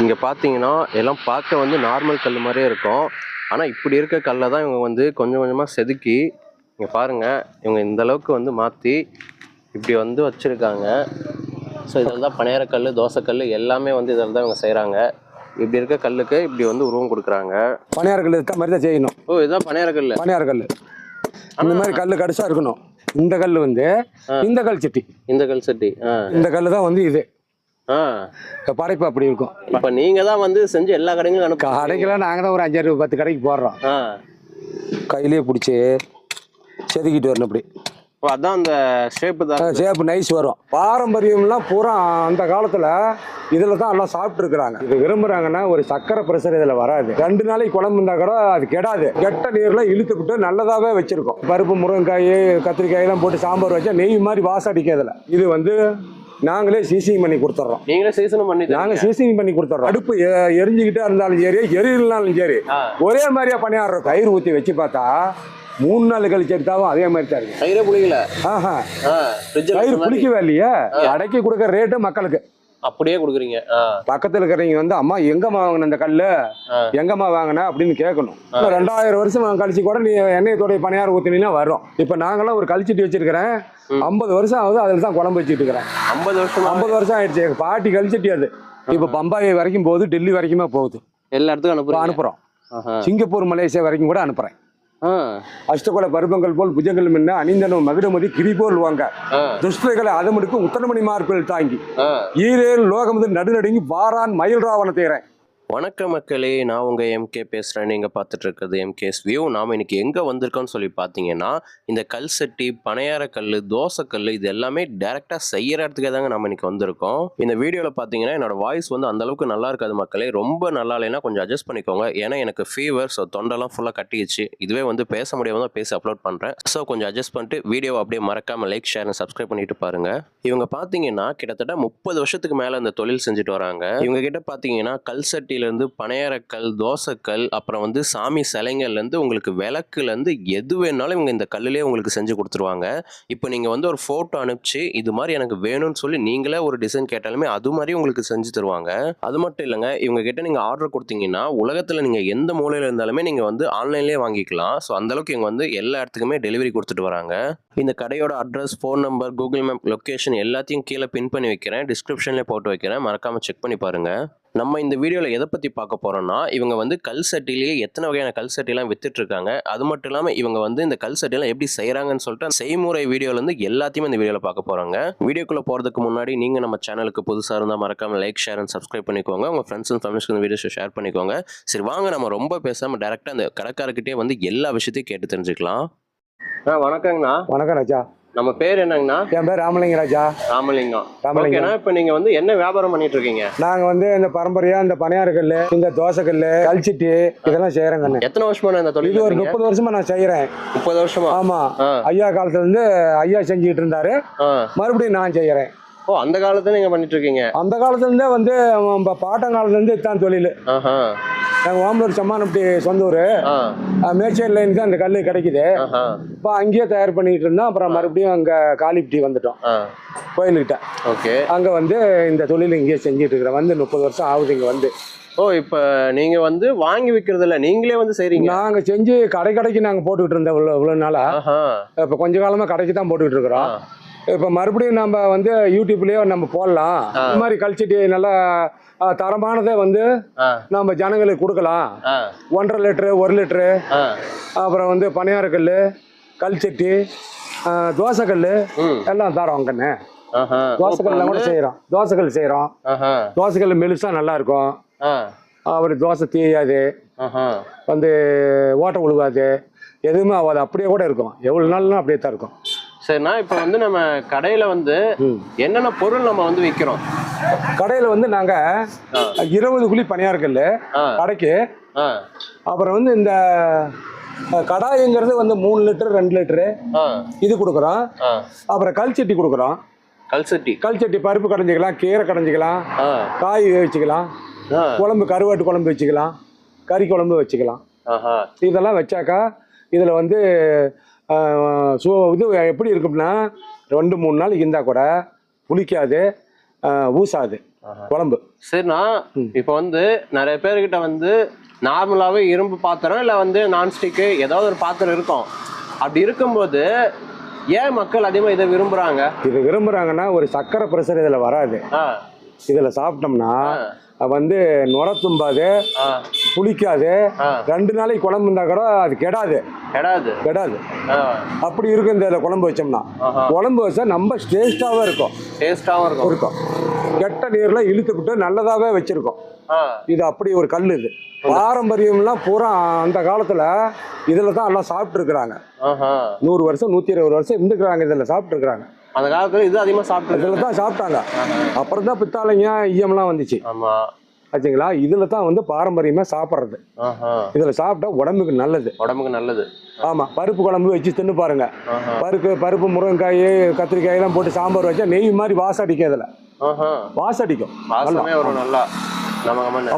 இங்கே பார்த்தீங்கன்னா எல்லாம் பார்க்க வந்து நார்மல் கல் மாதிரியே இருக்கும். ஆனால் இப்படி இருக்க கல்லை தான் இவங்க வந்து கொஞ்சம் கொஞ்சமாக செதுக்கி இங்கே பாருங்கள் இவங்க இந்த அளவுக்கு வந்து மாற்றி இப்படி வந்து வச்சுருக்காங்க. ஸோ இதில் தான் பனையாரக்கல் தோசைக்கல் எல்லாமே வந்து இதில் தான் இவங்க செய்கிறாங்க இப்படி இருக்க கல்லுக்கு இப்படி வந்து உருவம் கொடுக்குறாங்க. பணியார கல் இருக்க மாதிரி தான் செய்யணும். ஓ இதுதான் பனையாரக்கல் பணியார கல் இந்த மாதிரி கல் கடிசா இருக்கணும். இந்த கல் வந்து இந்த கல் சட்டி. இந்த கல் சட்டி இந்த கல் தான் வந்து இது. படைப்பு அப்படி இருக்கும். இப்போ நீங்கள் தான் வந்து செஞ்சு எல்லா கடைகளும் அனுப்ப கடைக்கெல்லாம் நாங்கள் தான் ஒரு அஞ்சாறு பத்து கடைக்கு போடுறோம். கையிலேயே பிடிச்சி செதுக்கிட்டு வரணும் அப்படி. அதான் அந்த ஷேப்பு தான். சேப்பு நைஸ் வரும். பாரம்பரியம்லாம் பூரா அந்த காலத்தில் இதில் தான் எல்லாம் சாப்பிட்ருக்குறாங்க இது விரும்புகிறாங்கன்னா ஒரு சக்கரை ப்ரெஷர் இதில் வராது. ரெண்டு நாளைக்கு குழம்பு இருந்தால் கூட அது கெடாது. கெட்ட நீரில் இழுத்து விட்டு நல்லதாகவே வச்சுருக்கோம். பருப்பு முருங்கைக்காய் கத்திரிக்காயெல்லாம் போட்டு சாம்பார் வச்சா நெய் மாதிரி வாசம் அடிக்கிறதுல இது வந்து நாங்களே சீசிங் பண்ணி கொடுத்துட்றோம் நீங்களே சீசனும் பண்ணி நாங்க சீசிங் பண்ணி கொடுத்துட்றோம் அடுப்பு எ- எரிஞ்சுக்கிட்டே இருந்தாலும் சரி எரியலனாலும் சரி ஆ. ஒரே மாதிரியா பணியாடுறோம் தயிர் ஊற்றி வச்சு பார்த்தா மூணு நாள் கழிச்சு எடுத்தாலும் அதே மாதிரி தான் இருக்கு. தயிரே புளிக்கல. ஆஹா. ஆ ஃப்ரிட்ஜில் தயிர் குடிக்கவே இல்லையா. அடைக்கி கொடுக்குற ரேட்டு மக்களுக்கு. அப்படியே கொடுக்குறீங்க. பக்கத்துல இருக்கிறவங்க வந்து அம்மா எங்கம்மா வாங்கின இந்த கல்லு. எங்கம்மா வாங்கின? அப்படின்னு கேட்கணும். இன்னும் ரெண்டாயிரம் வருஷம் கழிச்சு கூட நீ எண்ணெயத்தோடைய பணியாரம் ஊத்தினீங்கன்னா வரும். இப்போ நாங்களாம் ஒரு கழிச்சிட்டு வச்சிருக்கிறேன். ஐம்பது வருஷம் ஆகுது அதில் தான் குழம்பு வச்சுட்டு இருக்கிறேன். ஐம்பது வருஷமா? ஐம்பது வருஷம் ஆயிடுச்சு. எங்க பாட்டி கழிச்சிட்டு அது. இப்போ பம்பாய் வரைக்கும் போகுது டெல்லி வரைக்குமே போகுது. எல்லா இடத்துக்கும் இப்போ அனுப்புறோம். ஆஹா. சிங்கப்பூர் மலேசியா வரைக்கும் கூட அனுப்புறேன். அஷ்டகோல பருவங்கள் போல் புஜங்கள் முன்ன அணிந்தனும் மகுடமதி கிரி போல் வாங்க. துஷ்டர்களை அதமுடுக்கு உத்தரமணி மார்பில் தாங்கி. ஈரேல் லோகமது நடுநடுங்கி வாரான் மயில் ராவண தேரன் வணக்கம் மக்களே நான் உங்கள் எம்கே பேசுகிறேன் நீங்கள் பார்த்துட்டு இருக்கிறது எம்கேஸ் வியூ நாம் இன்னைக்கு எங்கே வந்திருக்கோம்னு சொல்லி பார்த்தீங்கன்னா இந்த கல் சட்டி பனையார கல் தோசைக்கல் இது எல்லாமே டேரெக்டாக செய்கிற இடத்துக்கே தாங்க நம்ம இன்றைக்கி வந்திருக்கோம். இந்த வீடியோவில் பார்த்தீங்கன்னா என்னோட வாய்ஸ் வந்து அந்த அளவுக்கு நல்லா இருக்காது மக்களே. ரொம்ப நல்லா இல்லைன்னா கொஞ்சம் அட்ஜஸ்ட் பண்ணிக்கோங்க. ஏன்னா எனக்கு ஃபீவர் ஸோ தொண்டெல்லாம் ஃபுல்லாக கட்டிடுச்சு. இதுவே வந்து பேச முடியாமல் தான் பேசி அப்லோட் பண்ணுறேன் ஸோ கொஞ்சம் அட்ஜஸ்ட் பண்ணிட்டு வீடியோவை அப்படியே மறக்காமல் லைக் ஷேர் சப்ஸ்கிரைப் பண்ணிட்டு பாருங்கள் இவங்க பார்த்தீங்கன்னா கிட்டத்தட்ட முப்பது வருஷத்துக்கு மேலே இந்த தொழில் செஞ்சுட்டு வராங்க. இவங்க கிட்ட பார்த்தீங்கன்னா கல் சட்டியிலேருந்து பனையாரக்கல் தோசைக்கல் அப்புறம் வந்து சாமி சிலைங்கள்லேருந்து உங்களுக்கு விளக்குலேருந்து எது வேணாலும் இவங்க இந்த கல்லுலேயே உங்களுக்கு செஞ்சு கொடுத்துருவாங்க. இப்போ நீங்கள் வந்து ஒரு ஃபோட்டோ அனுப்பிச்சு இது மாதிரி எனக்கு வேணும்னு சொல்லி நீங்களே ஒரு டிசைன் கேட்டாலுமே அது மாதிரி உங்களுக்கு செஞ்சு தருவாங்க. அது மட்டும் இல்லைங்க இவங்க கிட்ட நீங்கள் ஆர்டர் கொடுத்தீங்கன்னா உலகத்தில் நீங்கள் எந்த மூலையில் இருந்தாலுமே நீங்கள் வந்து ஆன்லைன்லேயே வாங்கிக்கலாம். ஸோ அந்தளவுக்கு இவங்க வந்து எல்லா இடத்துக்குமே டெலிவரி கொடுத்துட்டு வராங்க. இந்த கடையோட address phone number Google map location எல்லாத்தையும் கீழே பின் பண்ணி வைக்கிறேன். டிஸ்கிரிப்ஷன்லேயே போட்டு வைக்கிறேன். மறக்காமல் செக் பண்ணி பாருங்கள் நம்ம இந்த வீடியோவில் எதை பற்றி பார்க்க போகிறோம்னா இவங்க வந்து கல் சட்டிலேயே எத்தனை வகையான கல் சட்டிலாம் வித்துட்டு இருக்காங்க அது மட்டும் இல்லாமல் இவங்க வந்து இந்த கல் சட்டிலாம் எப்படி செய்கிறாங்கன்னு சொல்லிட்டு செய்முறை வீடியோலேருந்து எல்லாத்தையுமே இந்த வீடியோவில் பார்க்க போகிறாங்க வீடியோக்குள்ளே போகிறதுக்கு முன்னாடி நீங்கள் நம்ம சேனலுக்கு புதுசாக இருந்தால் மறக்காமல் லைக் ஷேர் அண்ட் சப்ஸ்கிரைப் பண்ணிக்கோங்க. உங்கள் ஃப்ரெண்ட்ஸ் அண்ட் ஃபேமிலிஸ்க்கு இந்த வீடியோஸை ஷேர் பண்ணிக்கோங்க. சரி வாங்க. நம்ம ரொம்ப பேசாமல் டேரெக்டாக அந்த கடைக்காரர்கிட்டே வந்து எல்லா விஷயத்தையும் கேட்டு தெரிஞ்சுக்கலாம். ஆ வணக்கங்கண்ணா. வணக்கம் ராஜா. நம்ம பேர் என்னங்கண்ணா? என் பேர் ராமலிங்க ராஜா. ராமலிங்கம் ராமலிங்கம் இப்போ நீங்கள் வந்து என்ன வியாபாரம் பண்ணிட்டு இருக்கீங்க நாங்க வந்து இந்த பரம்பரையா இந்த பணியார கல்லு இந்த தோசை கல்லு கல்ச்சிட்டு இதெல்லாம் செய்யறேங்க அண்ணே. எத்தனை வருஷமா இந்த தொழில் இது ஒரு? முப்பது வருஷமா நான் செய்யறேன் முப்பது வருஷமா? ஆமா. ஐயா காலத்துல இருந்து ஐயா செஞ்சுக்கிட்டு இருந்தாரு. மறுபடியும் நான் செய்யறேன் ஓ அந்த காலத்துல நீங்க பண்ணிட்டு இருக்கீங்க அந்த காலத்துல இருந்தே வந்து நம்ம பாட்டங்காலத்துல இருந்து இதுதான் தொழில். நாங்கள் ஓம்பலூர் சம்மானப்பட்டி சொந்த ஊர். மேச்சேரி லைன் தான் இந்த கல் கிடைக்குது. இப்போ அங்கேயே தயார் பண்ணிட்டு இருந்தோம். அப்புறம் மறுபடியும் அங்கே காலிப்பட்டி வந்துட்டோம். கோயிலுக்கிட்ட. ஓகே. அங்கே வந்து இந்த தொழில் இங்கேயே செஞ்சுட்டு இருக்கிறேன் வந்து முப்பது வருஷம் ஆகுது இங்கே வந்து. ஓ இப்போ நீங்க வந்து வாங்கி விக்கிறது இல்ல நீங்களே வந்து செய்றீங்க. நாங்கள் செஞ்சு கடை கடைக்கு நாங்கள் போட்டுக்கிட்டு இருந்தோம். இவ்வளோ இவ்வளோ நாளாக இப்போ கொஞ்ச காலமாக கடைக்கு தான் போட்டுக்கிட்டு இருக்கிறோம். இப்போ மறுபடியும் நம்ம வந்து யூடியூப்லேயே நம்ம போடலாம். இந்த மாதிரி கழிச்சிட்டு நல்லா தரமானதை வந்து நம்ம ஜனங்களுக்கு கொடுக்கலாம். ஒன்றரை லிட்ரு ஒரு லிட்ரு ஆ. அப்புறம் வந்து பணியாரக்கல் கல்சட்டி தோசைக்கல் எல்லாம் தரோம் கண்ணு ஆஹா. தோசைக்கல்லாம் கூட செய்கிறோம் தோசைக்கல் செய்கிறோம் தோசைக்கல் மெலிசா நல்லா இருக்கும் ஆ. அப்புறம் தோசை தீயாது. வந்து ஓட்டை உழுவாது. எதுவுமே ஆகாது. அப்படியே கூட இருக்கும். எவ்வளோ நாள்னா அப்படியே தான் இருக்கும். சரிண்ணா இப்போ வந்து நம்ம கடையில வந்து என்னென்ன பொருள் நம்ம வந்து விற்கிறோம் கடையில் வந்து. நாங்கள் இருபது குழி பணியாரக்கல் ஆ. கடைக்கு. அப்புறம் வந்து இந்த கடாய்ங்கிறது வந்து மூணு லிட்டரு ரெண்டு லிட்டரு இது கொடுக்குறோம். அப்புறம் கல்சட்டி கொடுக்குறோம். கல்சட்டி. கல்சட்டி பருப்பு கடைஞ்சிக்கலாம் கீரை கடைஞ்சிக்கலாம் காய் வச்சுக்கலாம் குழம்பு கருவாட்டு குழம்பு வச்சுக்கலாம் கறி குழம்பு வச்சுக்கலாம். இதெல்லாம் வச்சாக்கா இதில் வந்து சு இது எப்படி இருக்கும்னா ரெண்டு மூணு நாளைக்கு இருந்தால் கூட புளிக்காது ஊசாது. குழம்பு. சரிண்ணா. இப்போ வந்து நிறைய பேர்கிட்ட வந்து நார்மலாகவே இரும்பு பாத்திரம் இல்லை வந்து நான்ஸ்டிக்கு ஏதாவது ஒரு பாத்திரம் இருக்கும். அப்படி இருக்கும்போது ஏன் மக்கள் அதிகமாக இதை விரும்புகிறாங்க இது விரும்புறாங்கன்னா ஒரு சக்கரை ப்ரெஷர் இதில் வராது. இதில் சாப்பிட்டோம்னா வந்து நுர தும்பாது. புளிக்காது. ரெண்டு நாளைக்கு குழம்பு இருந்தா கூட அது கெடாது. கெடாது. கெடாது. அப்படி இருக்கும் இந்த குழம்பு வச்சோம்னா. குழம்பு வச்சா நம்ம டேஸ்டாகவே இருக்கும். டேஸ்டாகவும் இருக்கும். இருக்கும். கெட்ட நீர்ல இழுத்து விட்டு நல்லதாவே வச்சிருக்கோம். இது அப்படி ஒரு கல் இது. பாரம்பரியம்லாம் பூரா அந்த காலத்துல இதுல தான் எல்லாம் சாப்பிட்டு இருக்கிறாங்க நூறு வருஷம் நூத்தி இருபது வருஷம் இருந்துக்கிறாங்க இதுல சாப்பிட்டு இருக்கிறாங்க அந்த காலத்துல இது அதிகமாக சாப்பிட்டு இதுல தான் சாப்பிட்டாங்க. அப்புறம் தான் பித்தாளைங்க ஈயம்லாம் வந்துச்சு. ஆமா. ஆச்சுங்களா? இதுல தான் வந்து பாரம்பரியமா சாப்பிட்றது. இதுல சாப்பிட்டா உடம்புக்கு நல்லது. உடம்புக்கு நல்லது. ஆமா பருப்பு குழம்பு வச்சு தின்னு பாருங்க. பருப்பு பருப்பு முருங்கைக்காய் கத்திரிக்காய் எல்லாம் போட்டு சாம்பார் வச்சா நெய் மாதிரி வாசம் அடிக்கும் இதுல வாசம் அடிக்கும். நல்லா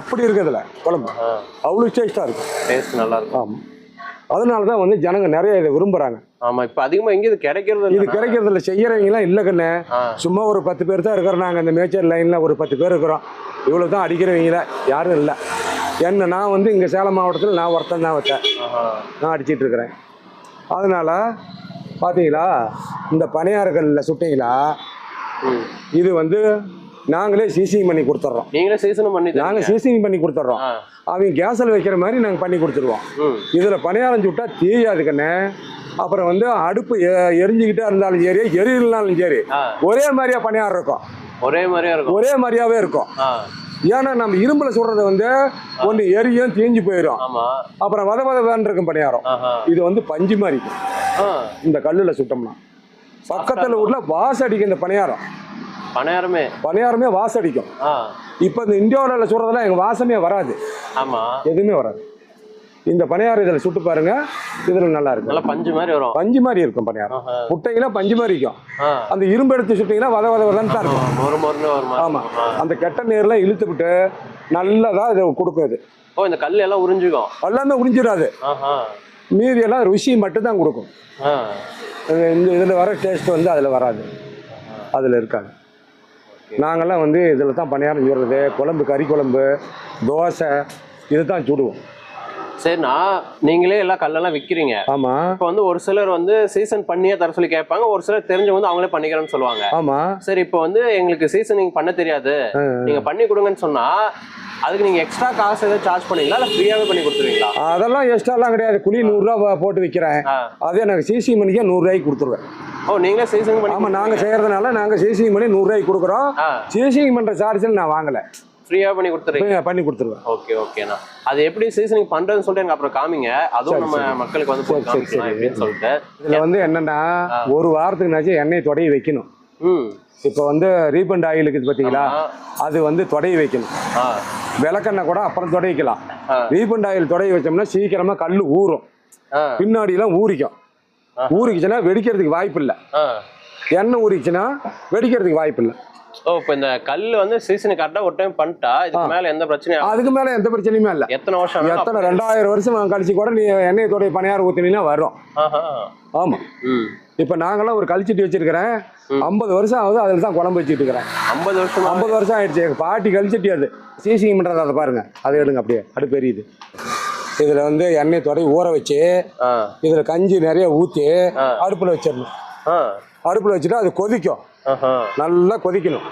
அப்படி இருக்கு இதுல குழம்பு. அவ்வளோ டேஸ்டா இருக்கும். டேஸ்ட் நல்லா இருக்கும். ஆமாம் அதனால தான் வந்து ஜனங்க நிறைய இதை விரும்புறாங்க. ஆமா இப்ப அதிகமா எங்க இது கிடைக்கிறது இது இல்ல. கிடைக்கிறதுல செய்யறவங்களாம் இல்லை கண்ணு. சும்மா ஒரு பத்து பேர் தான் இருக்கிறோம் நாங்கள் இந்த மேச்சர் லைனில் ஒரு பத்து பேர் இருக்கிறோம். இவ்வளோ தான் அடிக்கிறவங்கள யாரும் இல்லை. என்ன நான் வந்து இங்கே சேலம் மாவட்டத்தில் நான் ஒருத்தன் தான் வச்சேன். நான் அடிச்சிட்டு இருக்கிறேன். அதனால் பார்த்தீங்களா இந்த பணியாரங்களில் சுட்டிங்களா இது வந்து நாங்களே சீசிங் பண்ணி கொடுத்துட்றோம் நீங்களே சீசனும் பண்ணி நாங்கள் சீசிங் பண்ணி கொடுத்துட்றோம். அவங்க கேஸில் வைக்கிற மாதிரி நாங்கள் பண்ணி கொடுத்துருவோம். இதில் பணியாரம் சுட்டா தீயாது கண்ணு. அப்புறம் வந்து அடுப்பு எ- எரிஞ்சுக்கிட்டே இருந்தாலும் சரி எரியலனாலும் சரி. ஒரே மாதிரியா பணியாரம் இருக்கும். ஒரே மாதிரியா இருக்கும். ஒரே மாதிரியாவே இருக்கும். ஏன்னா நம்ம இரும்புல சுடுறது வந்து ஒன்று எரியும் தீஞ்சு போயிடும் அப்புறம் வத வத வேன் இருக்கும் பணியாரம். இது வந்து பஞ்சு மாதிரி. இருக்கும். இந்த கல்லில் சுட்டோம்னா. பக்கத்தில் உள்ள வாசம் அடிக்கும் இந்த பணியாரம். பணியாரமே. பணியாரமே வாசம் அடிக்கும். இப்போ இந்த இந்தியாவில் சுடுறதெல்லாம் எங்கள் வாசமே வராது. ஆமா. எதுவுமே வராது. இந்த பணியாரம் இதில் சுட்டு பாருங்க இதில் நல்லா இருக்கும். நல்லா பஞ்சு மாதிரி வரும். பஞ்சு மாதிரி இருக்கும் பணியாரம் ஆஹா. புட்டைங்களா பஞ்சு மாதிரி இருக்கும். அந்த இரும்பு எடுத்து சுட்டிங்கன்னா வத வத வதன்னு தான் இருக்கும். ஆமாம் அந்த கெட்ட நீர்லாம் இழுத்து விட்டு நல்லதா இது கொடுக்கும் இது. ஓ இந்த கல் எல்லாம் உறிஞ்சுக்கும். எல்லாமே உறிஞ்சிடாது. மீதி எல்லாம் ருசி மட்டும்தான் கொடுக்கும். இந்த இதில் வர டேஸ்ட் வந்து அதில் வராது. அதில் இருக்காது. நாங்கள்லாம் வந்து இதில் தான் பணியாரம் சுடுறது குழம்பு கறி குழம்பு தோசை இது தான் சுடுவோம். சரிண்ணா நீங்களே எல்லாம் கல்லெல்லாம் விக்கிறீங்க. ஆமாம் இப்போ வந்து ஒரு சிலர் வந்து சீசன் பண்ணியே தர சொல்லி கேட்பாங்க ஒரு சிலர் தெரிஞ்சவங்க வந்து அவங்களே பண்ணிக்கிறேன்னு சொல்லுவாங்க. ஆமாம் சரி இப்போ வந்து எங்களுக்கு சீசனிங் பண்ண தெரியாது. நீங்க பண்ணி கொடுங்கன்னு சொன்னா அதுக்கு நீங்க எக்ஸ்ட்ரா காசு ஏதாவது சார்ஜ் பண்ணுவீங்களா இல்ல ஃப்ரீயாவே பண்ணி கொடுத்துருவீங்களா? அதெல்லாம் எக்ஸ்ட்ராலாம் கிடையாது. குழி நூறுரூவா போட்டு விற்கிறேன். அதே எனக்கு சிசி மணிக்கே நூறுரூவாய்க்கு கொடுத்துருவேன். ஓ நீங்களே சீசன் பண்ணி ஆமாம் நாங்கள் செய்கிறதுனால நாங்கள் சிசிங் பண்ணி நூறுரூவாய்க்கு கொடுக்குறோம். சிசிங் பண்ணுற சார்ஜில் நான் வாங்கலை. ஃப்ரீயா பண்ணி கொடுத்துறீங்க? பண்ணி கொடுத்துருவேன். ஓகே ஓகேண்ணா அது எப்படி சீசனிங் பண்றதுன்னு சொல்லிட்டு எனக்கு அப்புறம் காமிங்க. அதுவும் நம்ம மக்களுக்கு வந்து. எப்படின்னு சொல்லிட்டு. இதில் வந்து என்னென்னா ஒரு வாரத்துக்குனாச்சும் எண்ணெய் தொடை வைக்கணும். ம். இப்போ வந்து ரீபண்ட் ஆயில் இருக்குது பார்த்தீங்களா. அது வந்து தொடை வைக்கணும். விளக்கெண்ணெய் கூட அப்புறம் தொடை வைக்கலாம் ஆ. ரீபண்ட் ஆயில் தொடை வச்சோம்னா சீக்கிரமாக கல் ஊறும். பின்னாடிலாம் ஊறிக்கும். ஊறிக்குச்சுன்னா வெடிக்கிறதுக்கு வாய்ப்பு இல்லை எண்ணெய் ஊறிச்சுன்னா வெடிக்கிறதுக்கு வாய்ப்பு இல்லை ஓ இப்போ இந்த கல் வந்து சீசன் கரெக்டா ஒரு டைம் பண்ணிட்டா இதுக்கு மேல எந்த பிரச்சனையும் அதுக்கு மேலே எந்த பிரச்சனையுமே இல்லை. எத்தனை வருஷம் எத்தனை ரெண்டாயிரம் வருஷம் கழிச்சு கூட நீ எண்ணெய் தொடை பணியாரம் ஊற்றினீங்கன்னா வரும். ஆஹா. ஆமாம் ம். இப்போ நாங்களாம் ஒரு கழிச்சிட்டு வச்சிருக்கிறேன். ஐம்பது வருஷம் ஆகுது அதில் தான் குழம்பு வச்சுட்டு இருக்கிறேன். ஐம்பது வருஷமா? ஐம்பது வருஷம் ஆயிடுச்சு. எங்கள் பாட்டி கழிச்சிட்டு அது. சீசிங் பண்ணுறது அதை பாருங்க. அதை எடுங்க அப்படியே. அடுப்பு எரியுது. இதில் வந்து எண்ணெய் தொடை ஊற வச்சு இதில் கஞ்சி நிறைய ஊற்றி. அடுப்பில் வச்சிடணும். ஆ. அடுப்பில் வச்சுட்டு அது கொதிக்கும். நல்லா கொதிக்கணும்.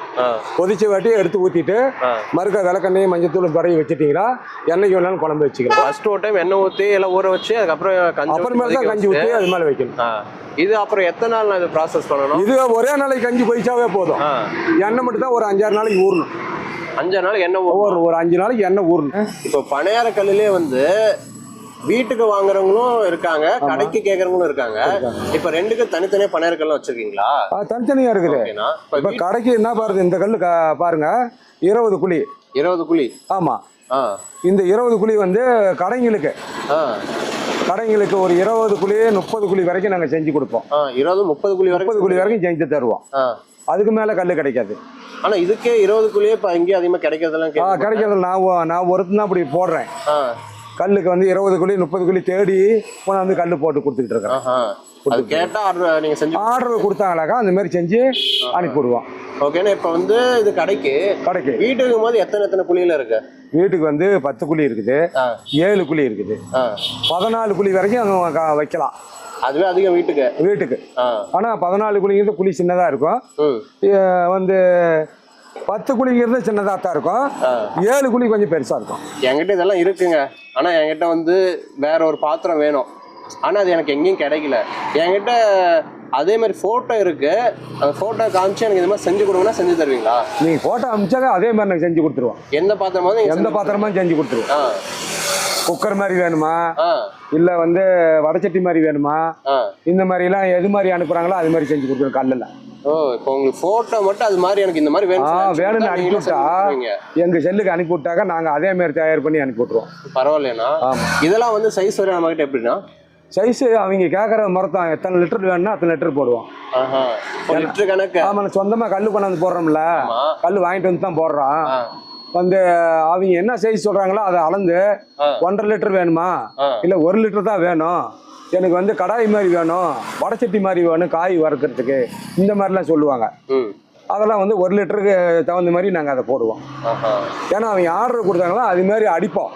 கொதிச்ச வாட்டி எடுத்து ஊற்றிட்டு ஆ. மறுக்க விளக்கெண்ணெய் மஞ்சத்தூள் தடவி வச்சிட்டிங்களா என்னைக்கு வேணாலும் குழம்பு வச்சுக்கலாம். ஃபர்ஸ்ட் ஒரு டைம் எண்ணெய் ஊற்றி எல்லாம் ஊற வச்சு அதுக்கப்புறம் கஞ்சி ஊத்தி அப்புறமேல தான் கஞ்சி ஊற்றி. அது மேலே வைக்கணும். இது அப்புறம் எத்தனை நாள் நான் இது ப்ராசஸ் பண்ணணும்? இது ஒரே நாளைக்கு கஞ்சி கொதிச்சாவே போதும். எண்ணெய் மட்டும் தான் ஒரு அஞ்சாறு நாளைக்கு ஊறணும். அஞ்சு நாள் எண்ணெய். ஒரு ஒரு அஞ்சு நாளைக்கு எண்ணெய் ஊறணும். இப்போ பணியார கல்லுலயே வந்து வீட்டுக்கு வாங்குறவங்களும் இருக்காங்க கடைக்கு கேக்குறவங்களும் இருக்காங்க. இப்ப ரெண்டுக்கு தனித்தனியா பணியார கல்லாம் வச்சிருக்கீங்களா? ஆ, தனித்தனியாக இருக்குது. இப்ப கடைக்கு என்ன பாருங்க இந்த கல் க- பாருங்க இருபது குழி. இருபது குழி. ஆமாம் ஆ. இந்த இருபது குழி வந்து கடைங்களுக்கு. கடைங்களுக்கு ஒரு இருபது குழி முப்பது குழி வரைக்கும் நாங்கள் செஞ்சு கொடுப்போம். இருபது முப்பது குழி முப்பது குழி வரைக்கும் செஞ்சு தருவோம். அதுக்கு மேலே கல் கிடைக்காது. ஆனா இதுக்கே இருபது குழியே இப்ப இங்கேயும் அதிகமா கிடைக்கிறதெல்லாம் கிடைக்கிறது நான் நான் ஒருத்தன் தான் அப்படி போடுறேன். கல்லுக்கு வந்து இருபது குழி முப்பது குழி தேடி கொண்டாந்து கல் போட்டு கொடுத்துக்கிட்டு இருக்கிறேன் ஆஹா. அது கேட்டா ஆர்டர் நீங்க செஞ்சு ஆர்டர் கொடுத்தாங்களாக்கா? அந்த மாதிரி செஞ்சு அனுப்பிவிடுவோம் ஓகேண்ணா இப்போ வந்து இது கடைக்கு. கடைக்கு. வீட்டுக்கு எத்தனை எத்தனை புளியில இருக்கு? வீட்டுக்கு வந்து பத்து குழி இருக்குது. ஏழு குழி இருக்குது. பதினாலு குழி வரைக்கும் வைக்கலாம். அதுவே அதிகம் வீட்டுக்கு? வீட்டுக்கு. ஆனால் பதினாலு குழிங்கிறது குழி சின்னதாக இருக்கும். வந்து பத்து குழிங்கிறது சின்னதாக தான் இருக்கும் ஏழு குழி கொஞ்சம் பெருசாக இருக்கும். என்கிட்ட இதெல்லாம் இருக்குங்க. ஆனா என்கிட்ட வந்து வேற ஒரு பாத்திரம் வேணும். ஆனா அது எனக்கு எங்கேயும் கிடைக்கல. என்கிட்ட அதே மாதிரி போட்டோ இருக்கு. அந்த போட்டோ காமிச்சு எனக்கு இது மாதிரி செஞ்சு கொடுங்கன்னா செஞ்சு தருவீங்களா? நீங்கள் ஃபோட்டோ அனுப்பிச்சாங்க அதே மாதிரி நாங்கள் செஞ்சு கொடுத்துருவோம். எந்த பாத்திரமா எந்த பாத்திரமா செஞ்சு கொடுத்துருவோம். குக்கர் மாதிரி வேணுமா? இல்லை வந்து வடச்சட்டி மாதிரி வேணுமா? இந்த மாதிரிலாம் எது மாதிரி அனுப்புகிறாங்களோ அது மாதிரி செஞ்சு கொடுத்துருவோம் கல்லில் ஓ இப்போ உங்களுக்கு போட்டோ மட்டும் அது மாதிரி எனக்கு இந்த மாதிரி வேணும் வேணும்னு அனுப்பி விட்டா செல்லுக்கு அனுப்பி விட்டாக்க நாங்கள் அதே மாதிரி தயார் பண்ணி அனுப்பி விட்ருவோம் பரவாயில்லைண்ணா. இதெல்லாம் வந்து சைஸ் வரை நம்ம கிட்ட எப்படின்னா சைஸு அவங்க கேட்குற மரத்தான் எத்தனை லிட்டர் வேணும்னா அத்தனை லிட்டர் போடுவோம். லிட்டர் கணக்கு. ஆமாம் சொந்தமாக கல் கொண்டாந்து போடுறோம்ல. கல் வாங்கிட்டு வந்து தான் போடுறோம் வந்து அவங்க என்ன சைஸ் சொல்கிறாங்களோ அதை அளந்து ஒன்றரை லிட்டர் வேணுமா? இல்லை ஒரு லிட்டர் தான் வேணும். எனக்கு வந்து கடாய் மாதிரி வேணும் வடச்சட்டி மாதிரி வேணும் காய் வறுக்கிறதுக்கு. இந்த மாதிரிலாம் சொல்லுவாங்க. அதெல்லாம் வந்து ஒரு லிட்டருக்கு தகுந்த மாதிரி நாங்கள் அதை போடுவோம். ஏன்னா அவங்க ஆர்டர் கொடுத்தாங்களோ அது மாதிரி அடிப்போம்.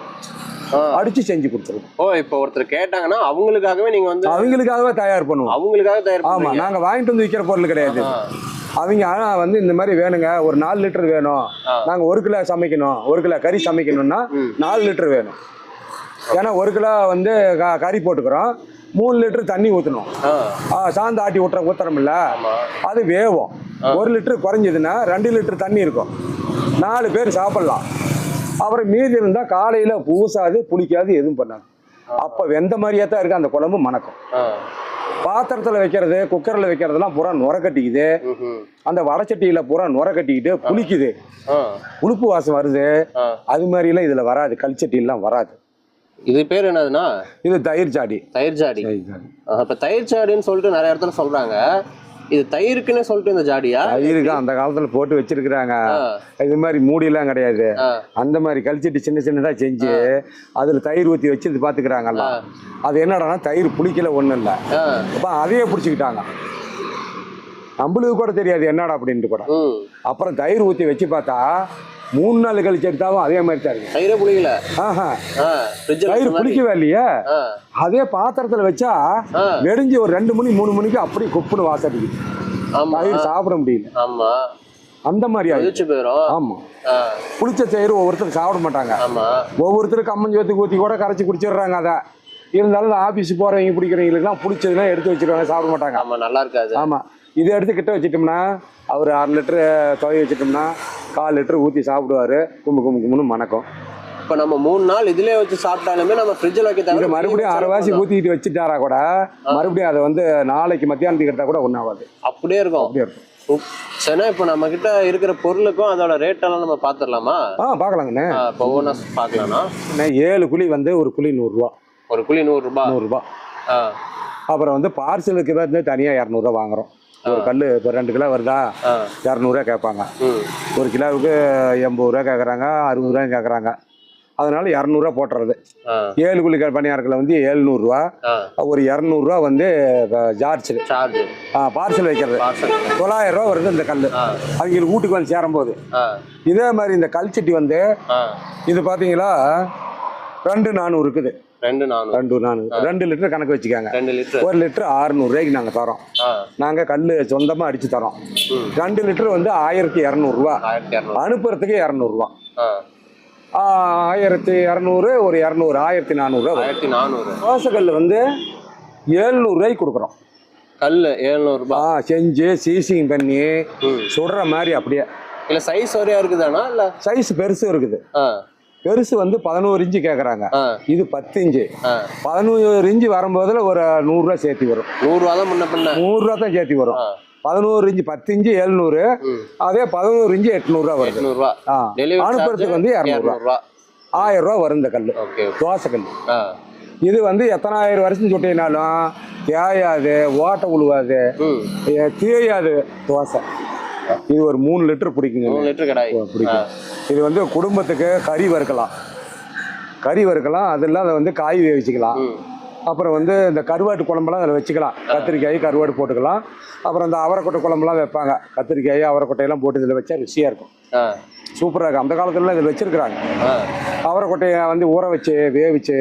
அடித்து செஞ்சு கொடுத்துருவோம். ஓ இப்போ ஒருத்தர் கேட்டாங்கன்னா அவங்களுக்காகவே நீங்க வந்து அவங்களுக்காகவே தயார் பண்ணுவோம். அவங்களுக்காக தயார் ஆமாம் நாங்கள் வாங்கிட்டு வந்து விற்கிற பொருள் கிடையாது. அவங்க ஆனால் வந்து இந்த மாதிரி வேணுங்க. ஒரு நாலு லிட்டர் வேணும். நாங்கள் ஒரு கிலோ சமைக்கணும். ஒரு கிலோ கறி சமைக்கணும்னா. நாலு லிட்டர் வேணும். ஏன்னா ஒரு கிலோ வந்து கறி போட்டுக்கிறோம். மூணு லிட்டர் தண்ணி ஊற்றணும் சாந்து ஆட்டி ஊட்டுற ஊத்துறோம்ல. ஆமா. அது வேவும். ஒரு லிட்டர் குறைஞ்சதுன்னா ரெண்டு லிட்டர் தண்ணி இருக்கும். நாலு பேர் சாப்பிட்லாம். அப்புறம் மீதி இருந்தால் காலையில் பூசாது புளிக்காது எதுவும் பண்ணாது. அப்போ வெந்த மாதிரியே தான் இருக்குது அந்த குழம்பு மணக்கும். பாத்திரத்தில் வைக்கிறது குக்கரில் வைக்கிறதெல்லாம் பூரா நுர கட்டிக்குது. அந்த வடச்சட்டியில் பூரா நுர கட்டிக்கிட்டு புளிக்குது. ஆ. உளுப்பு வாசம் வருது. அது மாதிரிலாம் இதில் வராது. கல்ச்சட்டிலாம் வராது. இது பேர் என்னதுன்னா? இது தயிர் சாடி. தயிர் ஜாடி இப்ப தயிர் ஜாடின்னு சொல்லிட்டு நிறைய இடத்துல சொல்றாங்க. இது தயிருக்குன்னே சொல்லிட்டு இந்த ஜாடியா? தயிருக்கு அந்த காலத்தில் போட்டு வச்சிருக்கிறாங்க. இது மாதிரி மூடியெல்லாம் கிடையாது. அந்த மாதிரி கழிச்சிட்டு சின்ன சின்னதாக செஞ்சு அதில் தயிர் ஊற்றி வச்சு இது பார்த்துக்கிறாங்கல்ல அது என்னடான்னா தயிர் புளிக்கல ஒன்றும் இல்லை அப்போ அதையே பிடிச்சிக்கிட்டாங்க. நம்மளுக்கு கூட தெரியாது என்னடா அப்படின்ட்டு கூட. அப்புறம் தயிர் ஊற்றி வச்சு பார்த்தா மூணு நாள் கழிச்சு எடுத்தாலும் அதே மாதிரி தான் இருக்கு. தயிரே புளிக்கல ஆஹா. புளிக்கவே இல்லையே? அதே பாத்திரத்தில் வச்சா ஆ, வெடிஞ்சு ஒரு ரெண்டு மணி மூணு மணிக்கு அப்படியே கொப்புன்னு வாசடிக்குது ஆமா. தயிர் சாப்பிட முடியல. ஆமா. அந்த மாதிரி ஆயிடுச்சு. கொதிச்சு போயிடும் ஆமாம் ஆ, புளிச்ச தயிர் ஒவ்வொருத்தரும் சாப்பிட மாட்டாங்க. ஆமா. ஒவ்வொருத்தரும் கம்மஞ்சோத்துக்கு ஊற்றி கூட கரைச்சி குடிச்சிடுறாங்க அதை. இருந்தாலும் இந்த ஆஃபீஸ் போகிறவங்க பிடிக்கிறவங்களுக்குலாம் பிடிச்சதுலாம் எடுத்து வச்சிருவாங்க சாப்பிட மாட்டாங்க. ஆமா நல்லா இருக்காது. ஆமாம் இதை எடுத்து கிட்ட வச்சிட்டோம்னா அவர் அரை லிட்டரு துவை வச்சிட்டோம்னா கால் லிட்டர் ஊற்றி சாப்பிடுவார். கும்பு கும்பு கும்புன்னு மணக்கும். இப்ப நம்ம மூணு நாள் இதுலயே வச்சு சாப்பிட்டாலுமே நம்ம ஃப்ரிட்ஜில் வைக்க இதை தேவை மறுபடியும் அரைவாசி ஊற்றிக்கிட்டு வச்சுட்டாரா கூட மறுபடியும் அதை வந்து நாளைக்கு மத்தியானத்துக்கு எடுத்தால் கூட ஒன்றாகாது அப்படியே இருக்கும். அப்படியே இருக்கும். சரிண்ணா இப்போ நம்ம கிட்ட இருக்கிற பொருளுக்கும் அதோட ரேட்டெல்லாம் நம்ம பார்த்துடலாமா? ஆ பார்க்கலாங்கண்ணே. இப்போ ஒவ்வொன்றா பார்க்கலாம்னா? அண்ணே, ஏழு குழி வந்து ஒரு குழி நூறுரூவா ஒரு குழி நூறுரூபா நூறுரூபா அப்புறம் வந்து பார்சலுக்கு வந்து தனியாக இரநூறுவா வாங்குறோம். ஒரு கல் இப்போ ரெண்டு கிலோ வருதா? இரநூறுவா கேட்பாங்க. ஒரு கிலோவுக்கு எண்பது ரூபா கேட்குறாங்க அறுபது ரூபா கேட்குறாங்க. அதனால இரநூறுவா போட்டுறது. ஏழு குழி பணியாரத்தில் வந்து எழுநூறுவா. ஒரு இரநூறுவா வந்து ஜார்ஜ் பார்சல் வைக்கிறது. தொள்ளாயிரம் ரூபா வருது இந்த கல் அவங்களுக்கு வீட்டுக்கு வந்து சேரும்போது. ஆ. இதே மாதிரி இந்த கல்ச்சட்டி வந்து ஆ. இது பார்த்தீங்களா ரெண்டு நானூறு இருக்குது. ரெண்டு நானூறு. ரெண்டு நானூறு. ரெண்டு லிட்டர் கணக்கு வச்சுக்காங்க. ரெண்டு லிட்டர். ஒரு லிட்டர் ஆறுநூறுவாய்க்கு நாங்கள் தரோம். நாங்கள் கல் சொந்தமாக அடித்து தரோம். ரெண்டு லிட்டர் வந்து ஆயிரத்தி இரநூறுவா அனுப்புறதுக்கு இரநூறுவா ஆயிரத்தி இரநூறு ஒரு இரநூறு ஆயிரத்தி நானூறுரூவா ஆயிரத்தி நானூறு. தோசைக்கல் வந்து ஏழ்நூறுரூவாய்க்கு கொடுக்குறோம். கல் எழுநூறுபா ஆ செஞ்சு சீசிங் பண்ணி சுடுற மாதிரி அப்படியே. இல்லை சைஸ் வரையா இருக்குதாண்ணா இல்லை? சைஸ் பெருசு இருக்குது. பெருசு வந்து பதினோரு இன்ச்சு கேட்குறாங்க இது பத்து இன்ச்சு. பதினோரு இன்ச்சு வரும்போதுல ஒரு நூறுரூவா சேர்த்தி வரும். நூறுரூவா தான் முன்ன பின்ன. நூறுரூவா தான் சேர்த்தி வரும். பதினோரு இன்ச்சு பத்து இன்ச்சு எழுநூறு. அதே பதினோரு இன்ச்சு எட்நூறுரூவா ஆ. டெலிவரி அனுப்புறதுக்கு வந்து இரநூறுவா. ஆயிரம் ரூபா வரும் இந்த கல் ஓகே தோசை கல் இது வந்து எத்தனாயிரம் வருஷம் சுட்டினாலும் தேயாது ஓட்டை உழுவாது தேயாது தோசை. இது ஒரு மூணு லிட்டர் பிடிக்குங்க. மூணு லிட்டர் கடாய். பிடிக்கும். இது வந்து குடும்பத்துக்கு கறி வறுக்கலாம். கறி வறுக்கலாம். அது இல்லாத வந்து காய் வச்சுக்கலாம் ம். அப்புறம் வந்து இந்த கருவாட்டு குழம்புலாம் அதில் வச்சுக்கலாம். கத்திரிக்காய் கருவாடு போட்டுக்கலாம். அப்புறம் இந்த அவரைக்கொட்டை குழம்புலாம் வைப்பாங்க. கத்திரிக்காய் அவரைக்கொட்டையெல்லாம் போட்டு இதில் வச்சா ருசியாக இருக்கும். சூப்பராக இருக்கும். அந்த காலத்துலலாம் இதில் வச்சுருக்குறாங்க. அவரைக்கொட்டையை வந்து ஊற வச்சு வேவிச்சு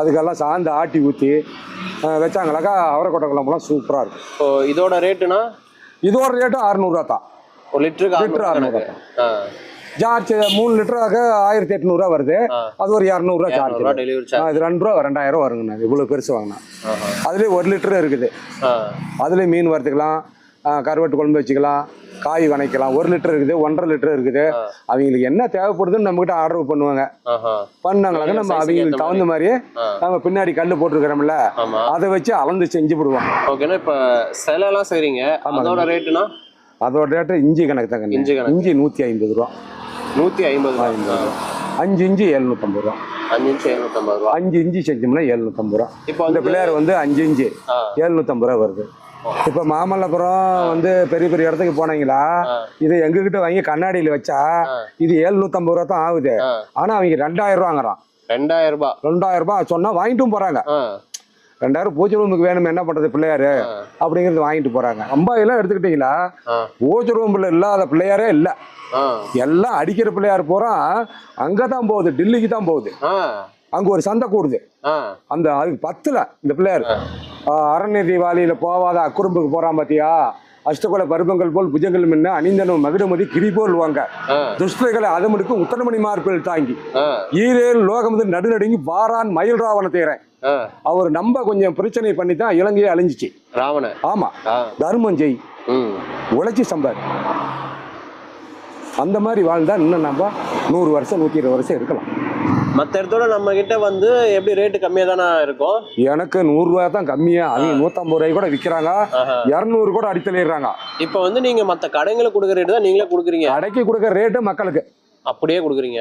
அதுக்கெல்லாம் சாந்து ஆட்டி ஊற்றி வச்சாங்களாக்கா அவரைக்கொட்டை குழம்புலாம் சூப்பராக இருக்கும். இதோட ரேட்டுனா? இதோட ரேட்டு அறநூறுவா தான் ஒரு லிட்டருக்கு லிட்டர் அறநூறுவா ஆ. சார்ஜ் மூணு லிட்டராக ஆயிரத்தி எட்நூறுவா வருது. அது ஒரு இரநூறுவா சார்ஜ் இது ரெண்டு ரூபா ரெண்டாயிரம் ரூபா வருங்கண்ணா. இவ்வளோ பெருசு வாங்கினா. அதுலேயே ஒரு லிட்டரு இருக்குது. அதுலேயும் மீன் வறுத்துக்கலாம். கருவாட்டு குழம்பு வச்சுக்கலாம் காய் வணைக்கலாம். ஒரு லிட்டர் இருக்குது ஒன்றரை லிட்டர் இருக்குது. அவங்களுக்கு என்ன தேவைப்படுதுன்னு நம்மகிட்ட ஆர்டர் பண்ணுவாங்க. பண்ணாங்களாக்க நம்ம அவங்களுக்கு தகுந்த மாதிரியே ஆ. நம்ம பின்னாடி கல் போட்டிருக்கிறோம்ல அதை வச்சு அளந்து செஞ்சு போடுவோம். ஓகேண்ணா இப்போ சிலைலாம் செய்றீங்க? அதோட ரேட்டுனா? அதோட ரேட்டு இஞ்சி கணக்கு தாங்க. இஞ்சி. இஞ்சி நூற்றி ஐம்பது ரூபா. நூற்றி ஐம்பது ரூபா. அஞ்சு இஞ்சி எழுநூற்றம்பது ரூபா. அஞ்சு எழுநூத்தம்பது ரூபா. அஞ்சு இஞ்சி செஞ்சோம்னா எழுநூற்றம்பது ரூபா. இப்போ வந்து பிள்ளையார் வந்து அஞ்சு இஞ்சி ஆ. எழுநூற்றம்பது ரூபா வருது. இப்போ மாமல்லபுரம் வந்து பெரிய பெரிய இடத்துக்கு போனீங்களா. இதை எங்ககிட்ட வாங்கி கண்ணாடியில் வச்சா. இது எழுநூற்றம்பது ரூபா தான் ஆகுது. ஆ. ஆனால் அவங்க ரெண்டாயிரம் ரூபாங்கிறான் ரெண்டாயிரம் ரூபாய் ரெண்டாயிரம் ரூபாய் சொன்னால் வாங்கிட்டும் போகிறாங்க ஆ. ரெண்டாயிரம் பூஜை ரூமுக்கு வேணும் என்ன பண்ணுறது பிள்ளையாரு. அப்படிங்கிறது வாங்கிட்டு போகிறாங்க அம்பாயெல்லாம் எடுத்துக்கிட்டீங்களா? பூஜை ரூமில் இல்லாத பிள்ளையாரே இல்லை. எல்லாம் அடிக்கிற பிள்ளையார் பூரா அங்கே தான் போகுது டெல்லிக்கு தான் போகுது அங்கே ஒரு சந்தை கூடுது. அந்த அதுக்கு பத்தில் இந்த பிள்ளையார் அரண்ய தீபாவளியில் போவாத அக்குறும்புக்கு போகிறான் பார்த்தியா அஷ்டகுல பருவங்கள் போல் புஜங்கள் முன்ன அணிந்தனும் மகுடமதி கிரி போல் வாங்க. ஆ. துஷ்டர்களை அதமுடிக்கும் உத்தரமணி மார்பில் தாங்கி. ஈரேல் லோகமது நடுநடுங்கி வாரான் மயில் ராவண தேரன். அவர் நம்ம கொஞ்சம் பிரச்சனை பண்ணி தான் இலங்கையை அழிஞ்சிச்சு. ராவணன் ஆமா. தர்மம் ஜெய் உழைச்சி சம்பார். அந்த மாதிரி வாழ்ந்தா இன்னும் நம்ம நூறு வருஷம் நூற்றி இருபது வருஷம் இருக்கலாம். மற்ற இடத்தோட நம்ம கிட்ட வந்து எப்படி ரேட்டு கம்மியாக தானே இருக்கும்? எனக்கு நூறுரூவா தான் கம்மியா. அவங்க நூற்றம்பது ரூபாய் கூட விற்கிறாங்க. இரநூறு கூட அடித்தள்ளிடுறாங்க. இப்போ வந்து நீங்க மற்ற கடைங்களுக்கு கொடுக்குற ரேட்டு தான் நீங்களே கொடுக்குறீங்க? கடைக்கு கொடுக்குற ரேட்டு மக்களுக்கு. அப்படியே கொடுக்குறீங்க.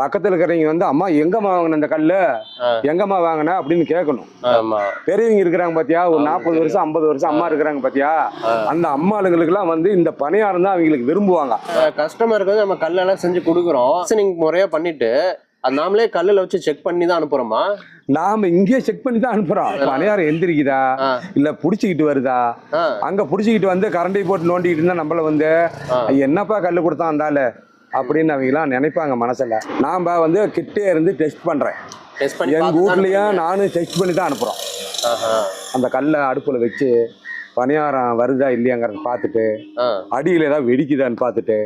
பக்கத்தில் இருக்கிறவங்க வந்து அம்மா எங்கம்மா வாங்கின இந்த கல்லு. எங்கம்மா வாங்கின? அப்படின்னு கேட்கணும். பெரியவங்க இருக்கிறாங்க பாத்தியா? ஒரு நாற்பது வருஷம் ஐம்பது வருஷம் அம்மா இருக்கிறாங்க பாத்தியா? அந்த அம்மாளுங்களுக்குலாம் வந்து இந்த பணியாரம் தான் அவங்களுக்கு விரும்புவாங்க. கஸ்டமருக்கு வந்து நம்ம கல்லெல்லாம் செஞ்சு கொடுக்குறோம். நீங்க முறையா பண்ணிட்டு அது நாமளே கல்லுல வச்சு செக் பண்ணி தான் அனுப்புறோமா? நாம இங்கேயே செக் பண்ணி தான் அனுப்புறோம். பணியாரம் எந்திரிக்குதா. இல்ல புடிச்சுக்கிட்டு வருதா? அங்க புடிச்சுக்கிட்டு வந்து கரண்டி போட்டு நோண்டிக்கிட்டு இருந்தா நம்மள வந்து. என்னப்பா கல்லு கொடுத்தான் அந்தால அப்படின்னு அவங்களாம் நினைப்பாங்க மனசுல. நாம வந்து கிட்டே இருந்து டெஸ்ட் பண்றேன். டெஸ்ட் பண்ணி எங்க வீட்லயும் நானும் டெஸ்ட் பண்ணி தான் அனுப்புறோம். அந்த கல்லை அடுப்புல வச்சு பணியாரம் வருதா இல்லையாங்கிறத பார்த்துட்டு அடியில் ஏதாவது வெடிக்குதான்னு பார்த்துட்டு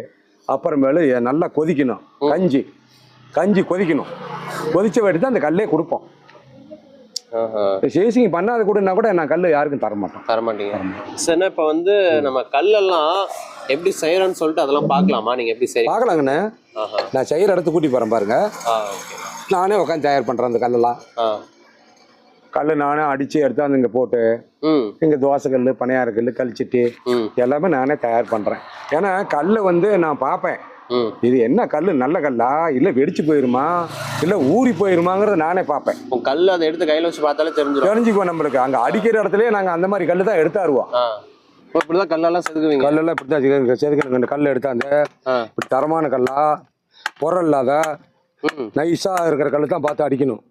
அப்புறமேலு நல்லா கொதிக்கணும். கஞ்சி. கஞ்சி கொதிக்கணும். கொதிச்ச வாட்டி தான் அந்த கல்லே கொடுப்போம். சேசிங் பண்ணாத கூடனா கூட நான் கல் யாருக்கும் தர மாட்டோம். தர மாட்டீங்க. சரிண்ணா இப்போ வந்து நம்ம கல்லெல்லாம் எப்படி செய்யறோம்னு சொல்லிட்டு அதெல்லாம் பார்க்கலாமா? நீங்க எப்படி செய்றீங்க பார்க்கலாங்கண்ணே. நான் செய்கிற இடத்த கூட்டி போகிறேன் பாருங்க. நானே உட்காந்து தயார் பண்ணுறேன் அந்த கல்லெல்லாம். கல் நானே அடித்து எடுத்து அந்த இங்கே போட்டு இங்கே தோசை கல் பணியார கல் கழிச்சிட்டு எல்லாமே நானே தயார் பண்ணுறேன் ஏன்னா கல்லை வந்து நான் பார்ப்பேன். இது என்ன கல் நல்ல கல்லா? இல்லை வெடிச்சு போயிருமா? இல்லை ஊறி போயிருமாங்கிறத நானே பார்ப்பேன். கல் அதை எடுத்து கையில வச்சு பார்த்தாலே தெரிஞ்சிடும் தெரிஞ்சுக்குவோம் நம்மளுக்கு. அங்கே அடிக்கிற இடத்துலயே நாங்கள் அந்த மாதிரி கல் தான் எடுத்தாருவோம். இப்படிதான் கல்லெல்லாம் செதுக்குவீங்க? கல்லெல்லாம் இப்படி தான் செதுக்கணும் கல் ஆ. இப்படி தரமான கல்லா பொருள் இல்லாத ம். நைஸாக இருக்கிற கல் தான் பார்த்து அடிக்கணும்.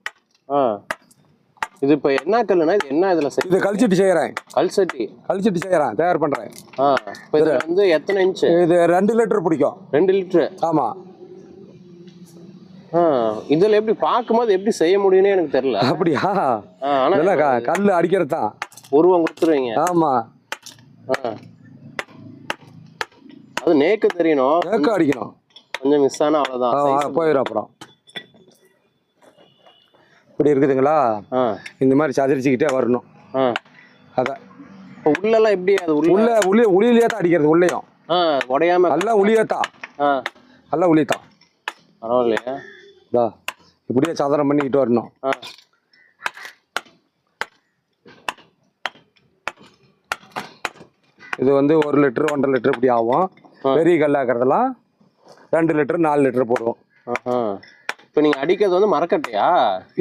இது இப்போ என்ன கல்லுனா இது என்ன இதுல இதை கழிச்சிட்டு செய்கிறேன் கல் சட்டி கழிச்சிட்டு செய்கிறேன் தயார் பண்ணுறேன் ஆ இப்போ இதுல வந்து எத்தனை இன்ச்சு? இது ரெண்டு லிட்டர் பிடிக்கும். ரெண்டு லிட்டரு? ஆமாம் இதுல எப்படி பார்க்கும்போது எப்படி செய்ய முடியும்னு எனக்கு தெரியல. அப்படியா? ஆ, ஆனா இதெல்லாம் க கல் அடிக்கிறது தான். உருவம் கொடுத்துருவீங்க. ஆமாம் ஆ. அது நேக்கு தெரியணும். கேக்க அடிக்கணும். கொஞ்சம் மிஸ் ஆனா அவ்வளவுதான். ஆ, size. போயிடும் அப்புறம். இப்படி இருக்குதுங்களா? இந்த மாதிரி சதுரிச்சுக்கிட்டே வரணும். அதான். இப்போ உள்ளெல்லாம் எப்படி அது உள்ள? உள்ள உளி உளியிலே தான் அடிக்கிறது உள்ளேயும். உடையாம எல்லாம் உளியே தான். எல்லாம் உளி தான். பரவாயில்லையா. இதா இப்படியே சதுரம் பண்ணிக்கிட்டு வரணும். இது வந்து ஒரு லிட்டர் ஒன்றரை லிட்டர் இப்படி ஆகும். பெரிய கல்லாக்கிறதெல்லாம் ரெண்டு லிட்டர் நாலு லிட்டர் போடுவோம். இப்போ நீங்க அடிக்கிறது வந்து மரக்கட்டையா?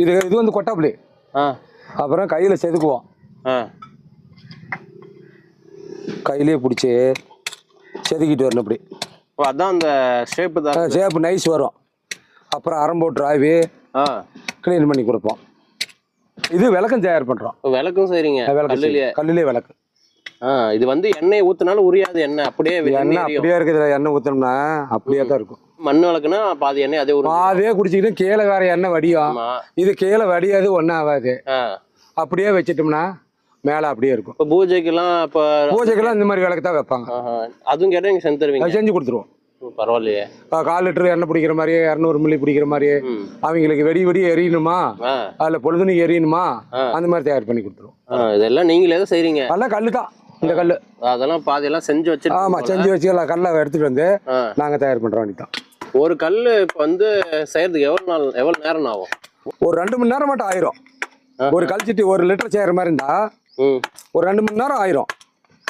இது இது வந்து கொட்டாப்புளி ஆ. அப்புறம் கையில் செதுக்குவோம். ஆ. கையிலே பிடிச்சி செதுக்கிட்டு வரணும் இப்படி ஓ அதான் அந்த ஷேப்பு தான் சேப்பு நைஸ் வரும். அப்புறம் அரம்போட்டு ஆவி ஆ. க்ளீன் பண்ணி கொடுப்போம். இது விளக்கம் தயார் பண்ணுறோம் விளக்கும் செய்றீங்க. விளக்கு கல்லுலயே. கல்லுலேயே விளக்கு. இது வந்து எண்ணெய் ஊத்துனாலும் உரியாது எண்ணெய். அப்படியே எண்ணெய் அப்படியே இருக்குது. எண்ணெய் ஊற்றோம்னா அப்படியே தான் இருக்கும். மண் விளக்குனா பாதி எண்ணெய் அதே உரி அதே குடிச்சிக்கிட்டு கீழே வேற எண்ணெய் வடியும். ஆமா. இது கீழே வடியாது ஒன்றும் ஆகாது. ஆ. அப்படியே வச்சிட்டோம்னா மேலே அப்படியே இருக்கும். இப்போ பூஜைக்கெல்லாம் இப்போ பூஜைக்கெல்லாம் இந்த மாதிரி விளக்கு தான் வைப்பாங்க. ஆஹா. அதுவும் கேட்டால் நீங்கள் செஞ்சு தருவீங்க. அது செஞ்சு கொடுத்துருவோம். ம், பரவாயில்லையே. அஹ் கால் லிட்டர் எண்ணெய் பிடிக்கிற மாதிரி இரநூறு மில்லி பிடிக்கிற மாதிரி ம். அவங்களுக்கு வெடி வெடி எரியணுமா? ஆ. அதில் பொழுதுனைக்கு எரியணுமா? ஆ. அந்த மாதிரி தயார் பண்ணி கொடுத்துருவோம். ஆ இதெல்லாம் நீங்களே தான் செய்றீங்க. அதெல்லாம் கல் தான். இந்த கல் அதெல்லாம் பாதியெல்லாம் செஞ்சு வச்சு ஆமாம் செஞ்சு வச்சுக்கலாம் கல்லை எடுத்துகிட்டு வந்து ஆ. நாங்கள் தயார் பண்ணுற வேண்டி தான் ஒரு கல் இப்போ வந்து செய்யறதுக்கு எவ்வளோ நாள் எவ்வளோ நேரம் ஆகும்? ஒரு ரெண்டு மணி நேரம் மட்டும் ஆயிரும். ஒரு கழிச்சிட்டு ஒரு லிட்டர் செய்கிற மாதிரி இருந்தா ஒரு ரெண்டு மணி நேரம் ஆயிரும்.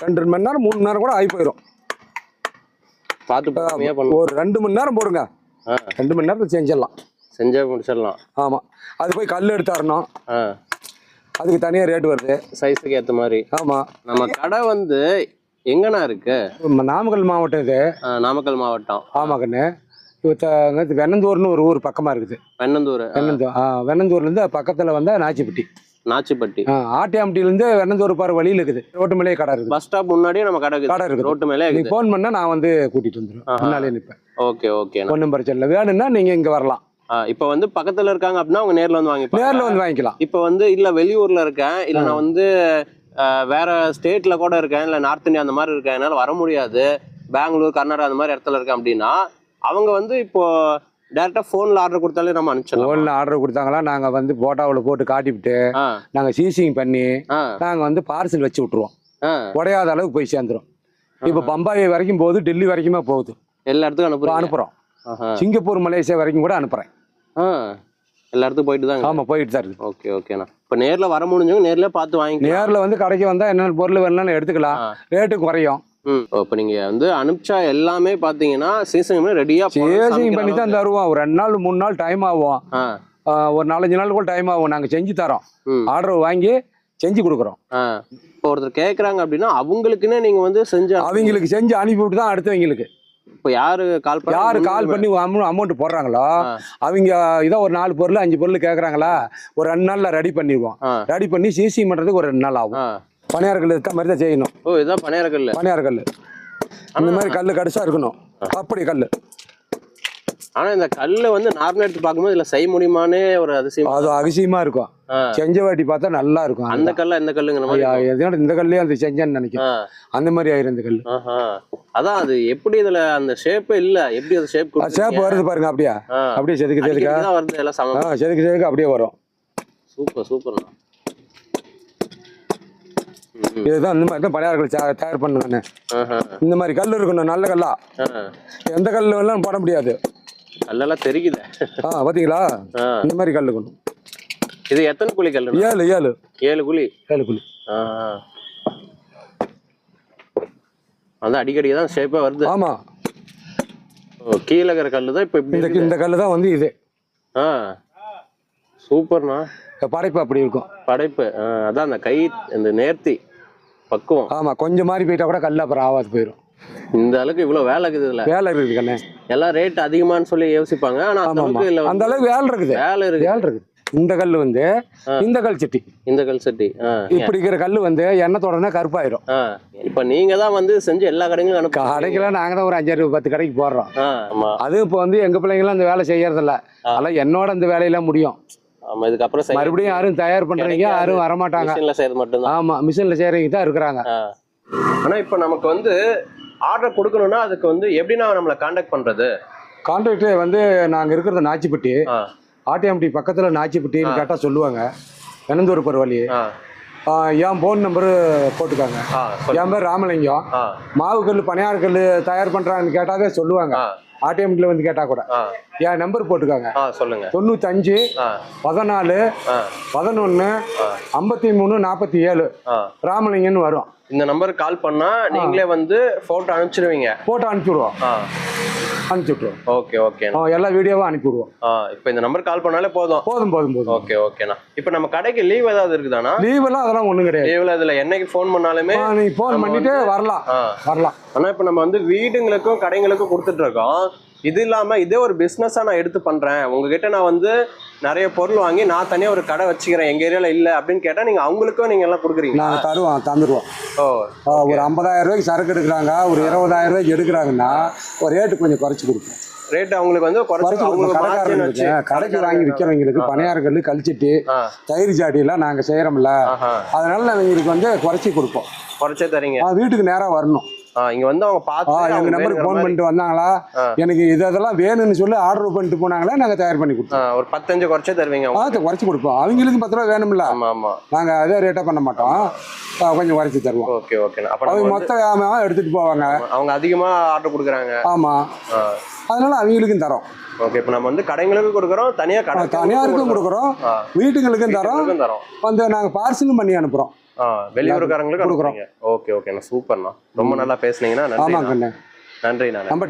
ரெண்டு மணி நேரம் மூணு மணி நேரம் கூட ஆகி போயிடும் பார்த்து ஒரு ரெண்டு மணி நேரம் போடுங்க. ரெண்டு மணி நேரத்தில் செஞ்சிடலாம். செஞ்சே முடிச்சிடலாம். ஆமாம் அது போய் கல் எடுத்தாரணும் அதுக்கு தனியாக ரேட் வருது. சைஸுக்கு ஏற்ற மாதிரி. ஆமாம் நம்ம கடை வந்து எங்கண்ணா இருக்கு? நாமக்கல் மாவட்டம் இது. நாமக்கல் மாவட்டம். ஆமாக்கண்ணு. இப்போ வெண்ணந்தூர்னு ஒரு ஊர் பக்கமாக இருக்குது. பெண்ணந்தூர் வெண்ணந்தூர் ஆ வெண்ணந்தூர்லேருந்து பக்கத்தில் வந்தால் நாச்சிப்பட்டி. நாச்சிப்பட்டி. ஆட்டியாம்பட்டியிலேருந்து வெண்ணந்தூர் போகிற வழியில் இருக்குது. ரோட்டு மேலே கடை இருக்குது. பஸ் ஸ்டாப் முன்னாடியே நம்ம கடை கடை இருக்குது. ரோட்டு மேலே நீ ஃபோன் பண்ணால் நான் வந்து கூட்டிகிட்டு வந்துடுவேன் ஆஹா. முன்னாலே நிற்பேன் ஓகே ஓகேண்ணா ஒன்றும் பிரச்சனை இல்லை வேணும்னா நீங்கள் இங்கே வரலாம். இப்போ வந்து பக்கத்துல இருக்காங்க அப்படின்னா அவங்க நேர்ல வந்து வாங்கிப்பாங்க. நேரில் வந்து வாங்கிக்கலாம். இப்போ வந்து இல்ல வெளியூர்ல இருக்கேன். இல்ல நான் வந்து வேற ஸ்டேட்ல கூட இருக்கேன். இல்ல நார்த் இந்தியா அந்த மாதிரி இருக்கேன். என்னால வர முடியாது. பெங்களூர் கர்நாடகா அந்த மாதிரி இடத்துல இருக்கேன் அப்படின்னா அவங்க வந்து இப்போ டேரக்டா போன்ல ஆர்டர் கொடுத்தாலே நம்ம அனுப்பிச்சிடலாம்? ஃபோனில் ஆர்டர் கொடுத்தாங்களா? நாங்கள் வந்து போட்டோவில் போட்டு காட்டிவிட்டு ஆ. நாங்கள் சீசிங் பண்ணி ஆ. நாங்கள் வந்து பார்சல் வச்சு விட்ருவோம் ஆ. உடையாத அளவுக்கு போய் சேர்ந்துரும். இப்போ பம்பாய் வரைக்கும் போகுது டெல்லி வரைக்குமே போகுது. எல்லா இடத்துக்கும் அனுப்புகிறோம் ஆஹா. சிங்கப்பூர் மலேசியா வரைக்கும் கூட அனுப்புகிறேன் ஆ. எல்லா இடத்துக்கும் போயிட்டு தாங்க ஆமாம் போயிட்டு தான் இருக்குது ஓகே ஓகேண்ணா இப்போ நேர்ல வர முடிஞ்சவங்க நேர்ல பார்த்து வாங்கிக்கலாம். நேரில் வந்து கடைக்கு வந்தால் என்னென்ன பொருள் வேணும்னாலும் எடுத்துக்கலாம். ரேட்டு குறையும். இப்போ நீங்க வந்து அனுப்பிச்சா எல்லாமே பாத்தீங்கன்னா சீசன் ரெடியா சேசிங் பண்ணி தான் தருவோம். ஒரு ரெண்டு நாள் மூணு நாள் டைம் ஆகும். ஒரு நாலஞ்சு நாள் கூட டைம் ஆகும். நாங்கள் செஞ்சு தரோம். ஆர்டர் வாங்கி செஞ்சு கொடுக்குறோம். இப்போ ஒருத்தர் கேக்குறாங்க அப்படின்னா அவங்களுக்குன்னே நீங்க வந்து செஞ்சு அவங்களுக்கு செஞ்சு அனுப்பிவிட்டு தான் அடுத்தவங்களுக்கு இப்போ யாரு கால் பண்ணா யார் கால் பண்ணி அமௌண்ட் போடுறாங்களோ. அவங்க இதோ ஒரு நாலு பொருள் அஞ்சு பொருள் கேட்குறாங்களா ஒரு ரெண்டு நாளில் ரெடி பண்ணிடுவோம். ரெடி பண்ணி சிசி பண்ணுறதுக்கு ஒரு ரெண்டு நாள் ஆகும். பணியார்கள் இருக்க மாதிரி தான் செய்யணும். ஓ இதான் பணியாரக்கல் பணியார கல் அந்த மாதிரி கல் கடிசா இருக்கணும். அப்படி கல் ஆனா இந்த கல்லை வந்து நார்மலா எடுத்து பார்க்கும்போது இதுல செய்ய முடியுமானே ஒரு அதிசயம். அது அதிசயமா இருக்கும். செஞ்ச வாட்டி பார்த்தா நல்லா இருக்கும். அந்த கல்ல இந்த கல்லுங்கிற மாதிரி எதனால இந்த கல்லே அந்த செஞ்சேன்னு நினைக்கிறேன். ஆ. அந்த மாதிரி ஆயிரும் இந்த கல் அதான் அது எப்படி இதுல அந்த ஷேப்பே இல்ல. எப்படி அது ஷேப் சேப்பு வருது பாருங்க அப்படியே. அப்படியே செதுக்கு செதுக்க. வருது எல்லாம் செதுக்கு செதுக்கு அப்படியே வரும். சூப்பர் சூப்பர்ண்ணா. இதுதான் இந்த மாதிரி தான் பணியாரங்கள் தயா- தயார் ஆஹா, இந்த மாதிரி கல் இருக்கணும் நல்ல கல்லா. எந்த கல் எல்லாம் போட முடியாது. கல்லெல்லாம் தெரியுது. ஆ பாத்தீங்களா? ஆ. இந்த மாதிரி கல் இருக்கணும். இது எத்தனை குழி கல்லு? ஏழு ஏழு. ஏழு குழி? ஏழு குழி. அதான் அடிக்கடி தான் ஷேப்பா வருது. ஆமா. ஓ, கீழே இருக்கிற கல்லு தான் இப்போ இந்த இருக்குது. இந்த கல் தான் வந்து இது. ஆ. சூப்பர்ண்ணா. படைப்பு அப்படி இருக்கும். படைப்பு அதான் அந்த கை இந்த நேர்த்தி பக்குவம். ஆமா கொஞ்சம் மாறி போயிட்டா கூட கல் அப்புறம் ஆகாது போயிடும் இந்த அளவுக்கு இவ்வளவு வேலை இருக்குது இதுல. வேலை இருக்குது கண்ணே. எல்லாம் ரேட் அதிகமான்னு சொல்லி யோசிப்பாங்க ஆனா அந்த அளவுக்கு இல்ல அந்த அளவுக்கு வேலை இருக்குது. வேலை இருக்கு வேலை இருக்குது. இந்த கல் வந்து. இந்த கல் சட்டி. இந்த கல் சட்டி இப்படி இருக்கிற கல் வந்து எண்ணெய் தொடர்னா கருப்பாயிரும். இப்ப நீங்க தான் வந்து செஞ்சு எல்லா கடைகளும் அனுப்ப கடைக்கெல்லாம் நாங்க தான் ஒரு அஞ்சாறு பத்து கடைக்கு போடுறோம். அதுவும் இப்போ வந்து எங்க பிள்ளைங்களாம் அந்த வேலை செய்யறதில்ல. அதெல்லாம் என்னோட அந்த வேலையெல்லாம் முடியும். ஆமா இதுக்கப்புறம் மறுபடியும் யாரும் தயார் பண்றீங்க. யாரும் வரமாட்டாங்க. மிஷின்ல செய்யறது மட்டும்தான். ஆமா மிஷின்ல செய்யறவங்க தான் இருக்கிறாங்க. ஆனா இப்ப நமக்கு வந்து ஆர்டர் கொடுக்கணும்னா அதுக்கு வந்து எப்படின்னா நம்மளை காண்டாக்ட் பண்றது? கான்ட்ராக்ட் வந்து நாங்க இருக்கிறது நாச்சிப்பட்டி. ஆ, ஆர்டிஎம்டி பக்கத்துல நாச்சிப்பட்டின்னு கேட்டா சொல்லுவாங்க. வெனந்தூர் பரவலி ஆ, என் ஃபோன் நம்பரு போட்டுக்காங்க. என் பேர் ராமலிங்கம். மாவு கல் பணியார கல் தயார் பண்றாங்கன்னு கேட்டாவே சொல்லுவாங்க. ஆ, ஆர்டிஎம்டில வந்து கேட்டா கூட. என் நம்பர் போட்டுக்காங்க. சொல்லுங்க. தொண்ணூத்தஞ்சு பதினாலு ஆ, ஐம்பத்தி மூணு நாற்பத்தி ஏழு. ராமலிங்கன்னு வரும். இந்த நம்பருக்கு கால் பண்ணா நீங்களே வந்து போட்டோ அனுப்பிச்சிடுவீங்க போட்டோ அனுப்பிச்சுடுவோம் ஆ. அனுப்பிச்சுட்ருவோம் ஓகே ஓகேண்ணா எல்லா வீடியோவும் அனுப்பிவிடுவோம். இப்போ இந்த நம்பர் கால் பண்ணாலே போதும். போதும் போதும் போதும். ஓகே ஓகேண்ணா இப்போ நம்ம கடைக்கு லீவ் ஏதாவது இருக்குதாண்ணா? லீவெல்லாம் அதெல்லாம் ஒன்றும் கிடையாது. லீவ்ல இதுல என்னைக்கு ஃபோன் பண்ணாலுமே நீ ஃபோன் பண்ணிட்டு வரலாம். வரலாம். ஆனா இப்போ நம்ம வந்து வீடுங்களுக்கும் கடைங்களுக்கும் கொடுத்துட்டு இருக்கோம். இது இல்லாம இதே ஒரு பிசினஸா நான் எடுத்து பண்றேன். உங்ககிட்ட நான் வந்து நிறைய பொருள் வாங்கி நான் தனியா ஒரு கடை வச்சுக்கிறேன். எங்க ஏரியால இல்ல அப்படின்னு கேட்டா நீங்க அவங்களுக்கும் நீங்க எல்லாம் கொடுக்குறீங்களா? நாங்கள் தருவோம் தந்துடுவோம் ஓ ஒரு ஐம்பதாயிரம் ரூபாய்க்கு சரக்கு எடுக்கிறாங்க. ஒரு இருபதாயிரம் ரூபாய்க்கு எடுக்கிறாங்கன்னா ஒரு ரேட்டு கொஞ்சம் குறைச்சி கொடுப்போம். ரேட் அவங்களுக்கு வந்து குறைச்சு குறைச்சி அவங்க கொடுப்போம் மார்ஜின் வச்சு கடைக்காரங்களுக்கு கடைக்கு வாங்கி விற்கிறவங்களுக்கு பணியார கல் கழிச்சிட்டு தயிர் ஜாடியெல்லாம் நாங்கள் செய்கிறோம்ல அதனால அவங்களுக்கு வந்து குறைச்சி கொடுப்போம். குறைச்சே தரீங்க. வீட்டுக்கு நேராக வரணும். இங்க வந்து அவங்க பார்த்து அவங்க நம்பருக்கு ஃபோன் பண்ணிட்டு வந்தாங்களா. எனக்கு இது இதெல்லாம் வேணும்னு சொல்லி ஆர்டர் பண்ணிட்டு போனாங்களா நாங்கள் தயார் பண்ணி கொடுத்தோம். ஒரு பத்தஞ்சு குறைச்சே தருவீங்க. ஆ குறைச்சி கொடுப்போம். அவங்களுக்கு பத்து ரூபா வேணும்ல? ஆமா ஆமா. நாங்கள் அதே ரேட்டாக பண்ண மாட்டோம். கொஞ்சம் குறைச்சி தருவோம். Okay okay. அப்ப அவங்க மொத்த வியாபாரம் எடுத்துகிட்டு போவாங்க. அவங்க அதிகமா ஆர்டர் கொடுக்குறாங்க. ஆமாம் அதனால அவங்களுக்கும் தரோம். ஓகே இப்போ நம்ம வந்து கடைங்களுக்கு கொடுக்குறோம் தனியா கடை தனியாருக்கும் கொடுக்குறோம். வீட்டுங்களுக்கும் தரோம். வந்து நாங்கள் பார்சலும் பண்ணி அனுப்புகிறோம் வெளியூருக்காரங்களுக்கு கொடுக்குறோம். ஓகே ஓகேண்ணா சூப்பர்ண்ணா. ரொம்ப நல்லா பேசுனீங்கன்னா நன்றி நன்றி. நான்